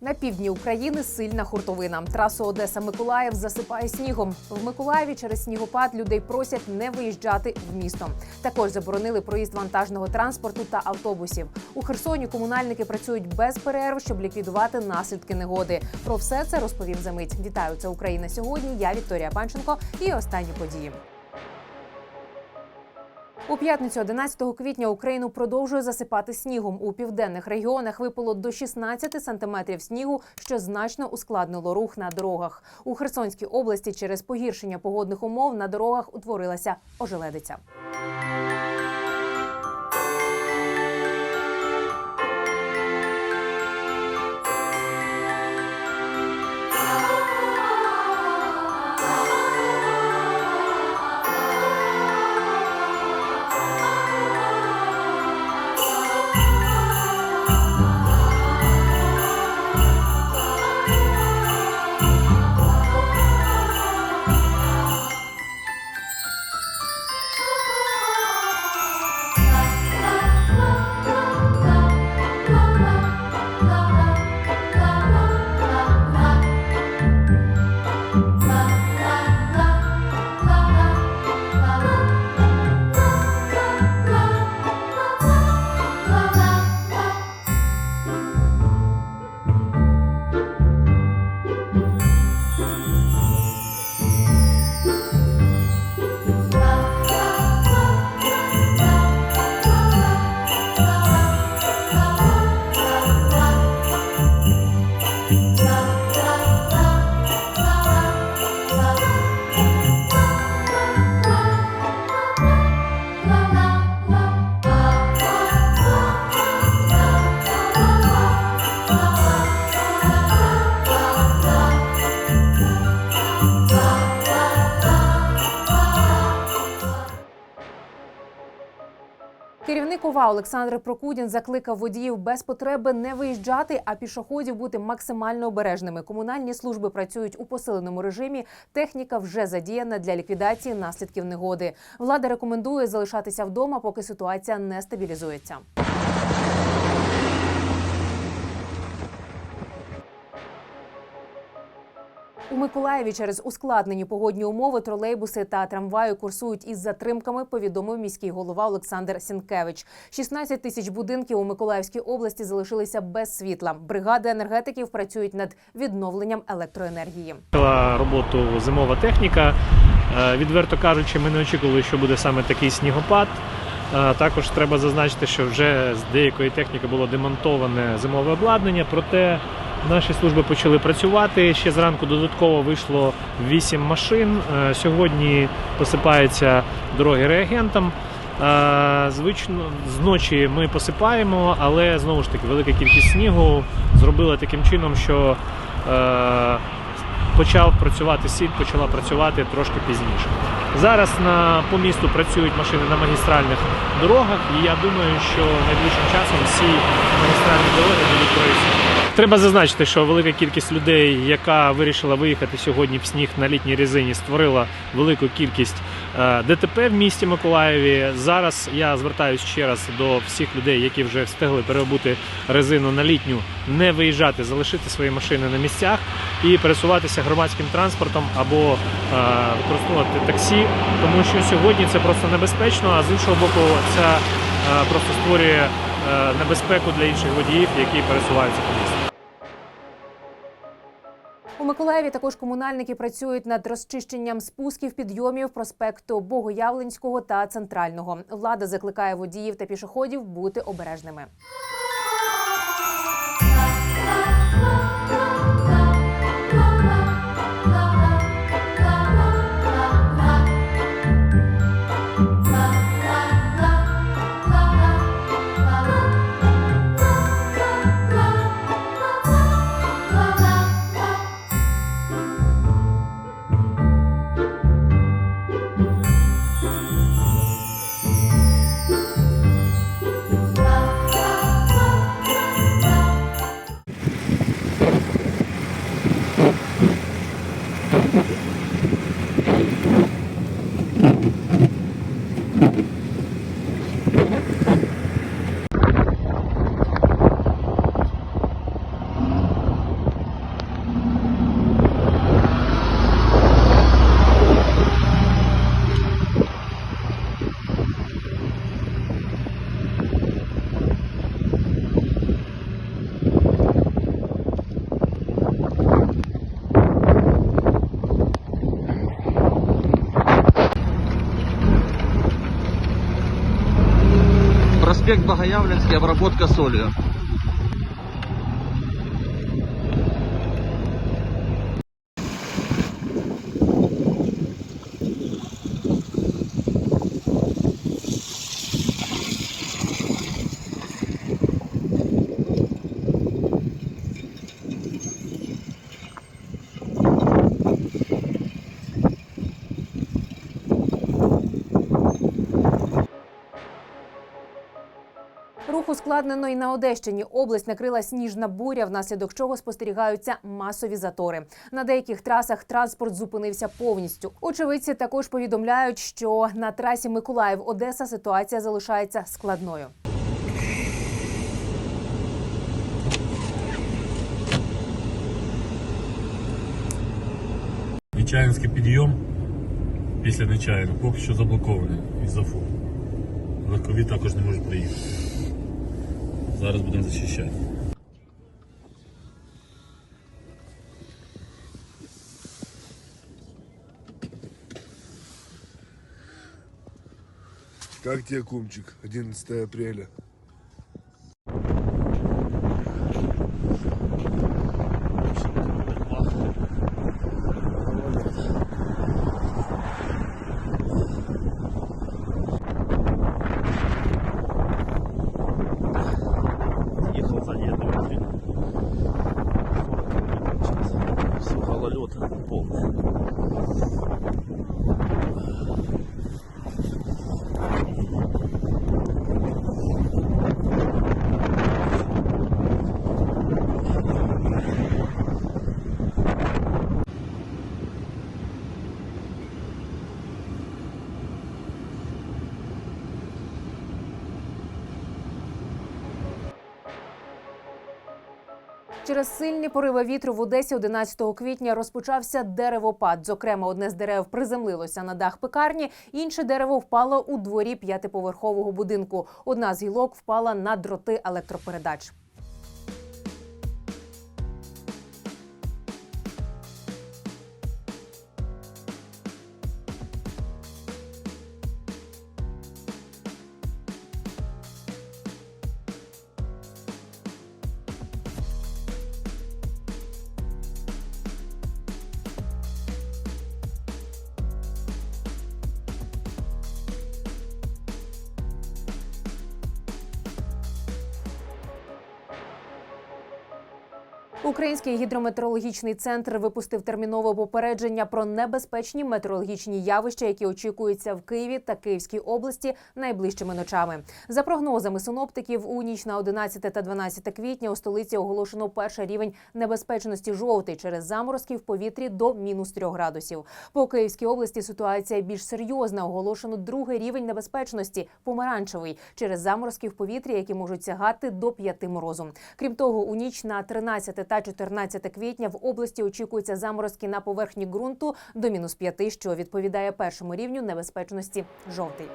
На півдні України сильна хуртовина. Трасу Одеса-Миколаїв засипає снігом. В Миколаєві через снігопад людей просять не виїжджати в місто. Також заборонили проїзд вантажного транспорту та автобусів. У Херсоні комунальники працюють без перерв, щоб ліквідувати наслідки негоди. Про все це розповім за мить. Вітаю, це Україна сьогодні. Я Вікторія Панченко і останні події. У п'ятницю 11 квітня Україну продовжує засипати снігом. У південних регіонах випало до 16 сантиметрів снігу, що значно ускладнило рух на дорогах. У Херсонській області через погіршення погодних умов на дорогах утворилася ожеледиця. Керівник Олександр Прокудін закликав водіїв без потреби не виїжджати, а пішоходів бути максимально обережними. Комунальні служби працюють у посиленому режимі. Техніка вже задіяна для ліквідації наслідків негоди. Влада рекомендує залишатися вдома, поки ситуація не стабілізується. Миколаєві через ускладнені погодні умови тролейбуси та трамваї курсують із затримками. Повідомив міський голова Олександр Сінкевич. 16 тисяч будинків у Миколаївській області залишилися без світла. Бригади енергетиків працюють над відновленням електроенергії. Роботу зимова техніка. Е, Відверто кажучи, ми не очікували, що буде саме такий снігопад. Е, Також треба зазначити, що вже з деякої техніки було демонтоване зимове обладнання, проте наші служби почали працювати. Ще зранку додатково вийшло 8 машин. Е, Сьогодні посипаються дороги реагентом. Е, Звично зночі ми посипаємо, але знову ж таки велика кількість снігу зробила таким чином, що е, почав працювати сіль, почала працювати трошки пізніше. Зараз на по місту працюють машини на магістральних дорогах, і я думаю, що найближчим часом всі магістральні дороги будуть проїзні. Треба зазначити, що велика кількість людей, яка вирішила виїхати сьогодні в сніг на літній резині, створила велику кількість е, ДТП в місті Миколаєві. Зараз я звертаюся ще раз до всіх людей, які вже встигли переобути резину на літню, не виїжджати, залишити свої машини на місцях і пересуватися громадським транспортом або е, використовувати таксі, тому що сьогодні це просто небезпечно, а з іншого боку, це просто створює е, небезпеку для інших водіїв, які пересуваються по місту. Миколаєві також комунальники працюють над розчищенням спусків підйомів проспекту Богоявленського та центрального. Влада закликає водіїв та пішоходів бути обережними. Проспект Богоявленский, обработка солью. Рух ускладнено і на Одещині. Область накрила сніжна буря, внаслідок чого спостерігаються масові затори. На деяких трасах транспорт зупинився повністю. Очевидці також повідомляють, що на трасі Миколаїв-Одеса ситуація залишається складною. Нечаїнський підйом після Нечаїна поки що заблокований із-за фур. Легкові також не можуть приїхати. Зараз будемо зачищати. Как тебе, кумчик, 11 апреля? Через сильні пориви вітру в Одесі 11 квітня розпочався деревопад. Зокрема, одне з дерев приземлилося на дах пекарні, інше дерево впало у дворі п'ятиповерхового будинку. Одна з гілок впала на дроти електропередач. Український гідрометеорологічний центр випустив термінове попередження про небезпечні метеорологічні явища, які очікуються в Києві та Київській області найближчими ночами. За прогнозами синоптиків, у ніч на 11 та 12 квітня у столиці оголошено перший рівень небезпечності жовтий через заморозки в повітрі до мінус 3 градусів. По Київській області ситуація більш серйозна. Оголошено другий рівень небезпечності помаранчевий через заморозки в повітрі, які можуть сягати до 5 морозу. Крім того, у ніч на 13 та 14 квітня в області очікуються заморозки на поверхні ґрунту до мінус 5, що відповідає першому рівню небезпечності жовтий.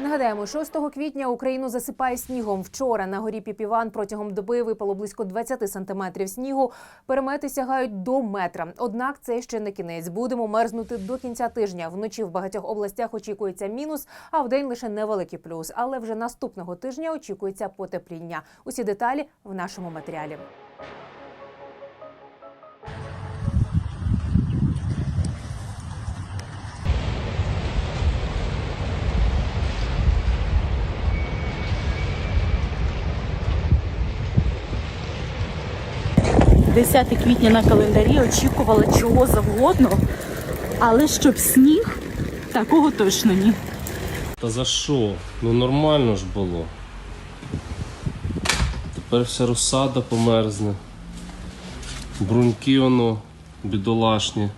Нагадаємо, 6 квітня Україну засипає снігом. Вчора на горі Піпіван протягом доби випало близько 20 сантиметрів снігу. Перемети сягають до метра. Однак це ще не кінець. Будемо мерзнути до кінця тижня. Вночі в багатьох областях очікується мінус, а вдень лише невеликий плюс. Але вже наступного тижня очікується потепління. Усі деталі в нашому матеріалі. – 10 квітня на календарі очікувала чого завгодно, але щоб сніг, такого точно ні. Та за що? Ну нормально ж було. Тепер вся розсада померзне. Бруньки воно бідолашні.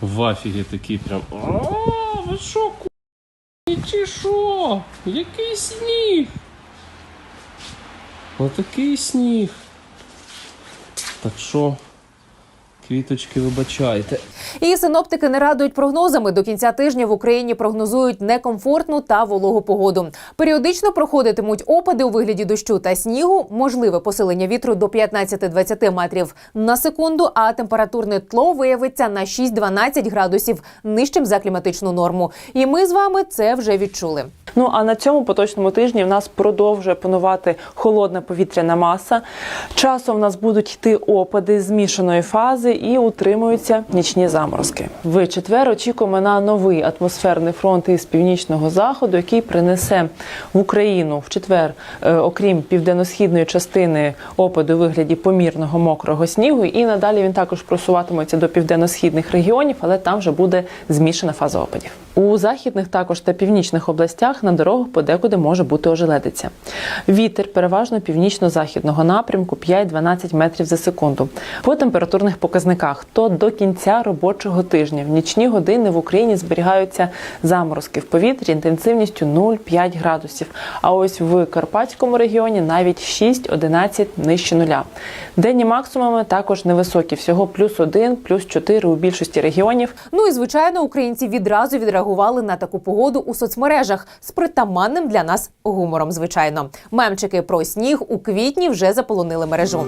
В афігі такі прям. А, ви що, ку... чи що? Який сніг? Отакий сніг. Так що, квіточки, вибачайте. І синоптики не радують прогнозами. До кінця тижня в Україні прогнозують некомфортну та вологу погоду. Періодично проходитимуть опади у вигляді дощу та снігу, можливе посилення вітру до 15-20 метрів на секунду. А температурне тло виявиться на 6-12 градусів нижчим за кліматичну норму. І ми з вами це вже відчули. Ну а на цьому поточному тижні в нас продовжує панувати холодна повітряна маса. Часом в нас будуть йти опади змішаної фази і утримуються нічні заморозки. В четвер очікуємо на новий атмосферний фронт із північного заходу, який принесе в Україну в четвер, е, окрім південно-східної частини опаду вигляді помірного мокрого снігу. І надалі він також просуватиметься до південно-східних регіонів, але там вже буде змішана фаза опадів. У західних також та північних областях на дорогах подекуди може бути ожеледиця. Вітер переважно північно-західного напрямку 5-12 метрів за секунду. По температурних показниках то до кінця робочого тижня в нічні години в Україні зберігаються заморозки в повітрі інтенсивністю 0,5 градусів. А ось в Карпатському регіоні навіть 6-11 нижче нуля. Денні максимуми також невисокі, всього плюс 1, плюс 4 у більшості регіонів. Ну і звичайно, українці відразу відреагували на таку погоду у соцмережах з притаманним для нас гумором. Звичайно, мемчики про сніг у квітні вже заполонили мережу.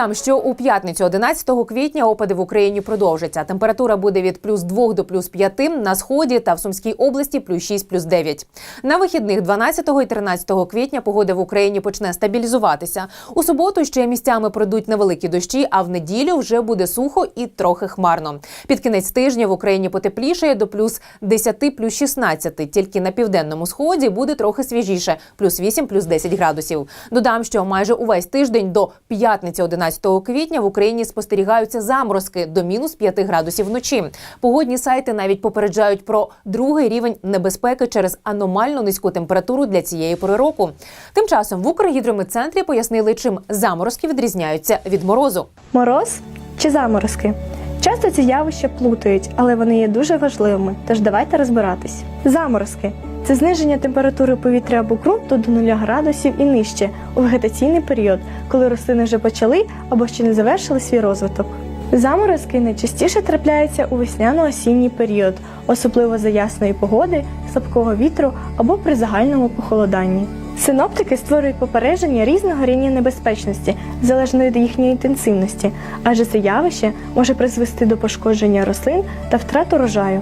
Додам, що у п'ятницю 11 квітня опади в Україні продовжаться. Температура буде від плюс 2 до плюс 5 на сході та в Сумській області плюс 6, плюс 9. На вихідних 12 і 13 квітня погода в Україні почне стабілізуватися. У суботу ще місцями пройдуть невеликі дощі, а в неділю вже буде сухо і трохи хмарно. Під кінець тижня в Україні потеплішає до плюс 10, плюс 16. Тільки на південному сході буде трохи свіжіше, плюс 8, плюс 10 градусів. Додам, що майже увесь тиждень до п'ятниці 11 квітня в Україні спостерігаються заморозки до мінус 5 градусів вночі. Погодні сайти навіть попереджають про другий рівень небезпеки через аномально низьку температуру для цієї пори року. Тим часом в Укргідрометцентрі пояснили, чим заморозки відрізняються від морозу. Мороз чи заморозки? Часто ці явища плутають, але вони є дуже важливими, тож давайте розбиратись. Заморозки це зниження температури повітря або ґрунту до 0 градусів і нижче у вегетаційний період, коли рослини вже почали або ще не завершили свій розвиток. Заморозки найчастіше трапляються у весняно-осінній період, особливо за ясної погоди, слабкого вітру або при загальному похолоданні. Синоптики створюють попередження різного рівня небезпечності залежно від їхньої інтенсивності, адже це явище може призвести до пошкодження рослин та втрат урожаю.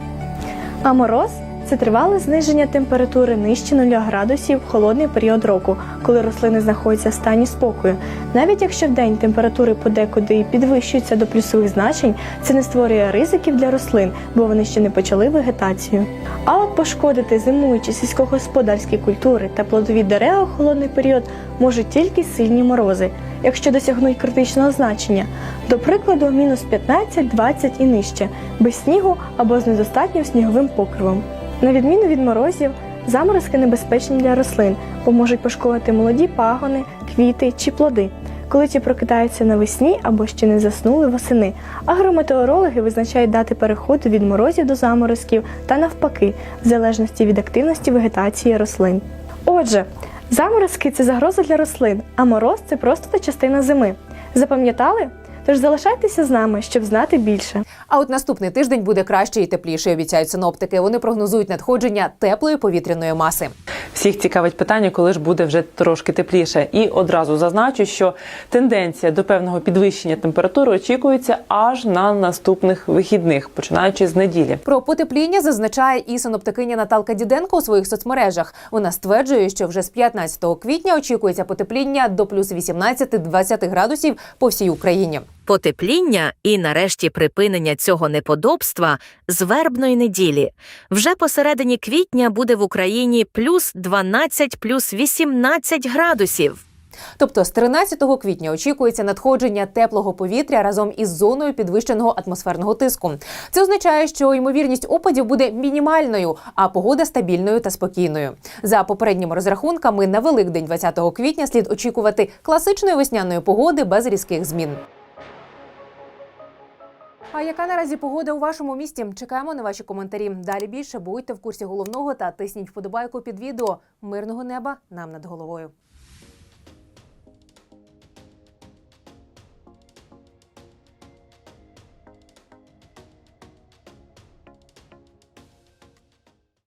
А мороз це тривале зниження температури нижче 0 градусів в холодний період року, коли рослини знаходяться в стані спокою. Навіть якщо в день температури подекуди підвищуються до плюсових значень, це не створює ризиків для рослин, бо вони ще не почали вегетацію. А от пошкодити зимуючі сільськогосподарські культури та плодові дерева в холодний період можуть тільки сильні морози, якщо досягнуть критичного значення, до прикладу, мінус 15-20 і нижче, без снігу або з недостатнім сніговим покривом. На відміну від морозів, заморозки небезпечні для рослин, бо можуть пошкодити молоді пагони, квіти чи плоди, коли ті прокидаються навесні або ще не заснули восени. Агрометеорологи визначають дати переходу від морозів до заморозків та навпаки, в залежності від активності вегетації рослин. Отже, заморозки це загроза для рослин, а мороз це просто та частина зими. Запам'ятали? Тож залишайтеся з нами, щоб знати більше. А от наступний тиждень буде краще і тепліше, обіцяють синоптики. Вони прогнозують надходження теплої повітряної маси. Всіх цікавить питання, коли ж буде вже трошки тепліше. І одразу зазначу, що тенденція до певного підвищення температури очікується аж на наступних вихідних, починаючи з неділі. Про потепління зазначає і синоптикиня Наталка Діденко у своїх соцмережах. Вона стверджує, що вже з 15 квітня очікується потепління до плюс 18-20 градусів по всій Україні. Потепління і, нарешті, припинення цього неподобства з вербної неділі. Вже посередині квітня буде в Україні плюс 12, плюс 18 градусів. Тобто з 13 квітня очікується надходження теплого повітря разом із зоною підвищеного атмосферного тиску. Це означає, що ймовірність опадів буде мінімальною, а погода стабільною та спокійною. За попередніми розрахунками, на Великдень 20 квітня слід очікувати класичної весняної погоди без різких змін. А яка наразі погода у вашому місті? Чекаємо на ваші коментарі. Далі більше будьте в курсі головного та тисніть вподобайку під відео. Мирного неба нам над головою.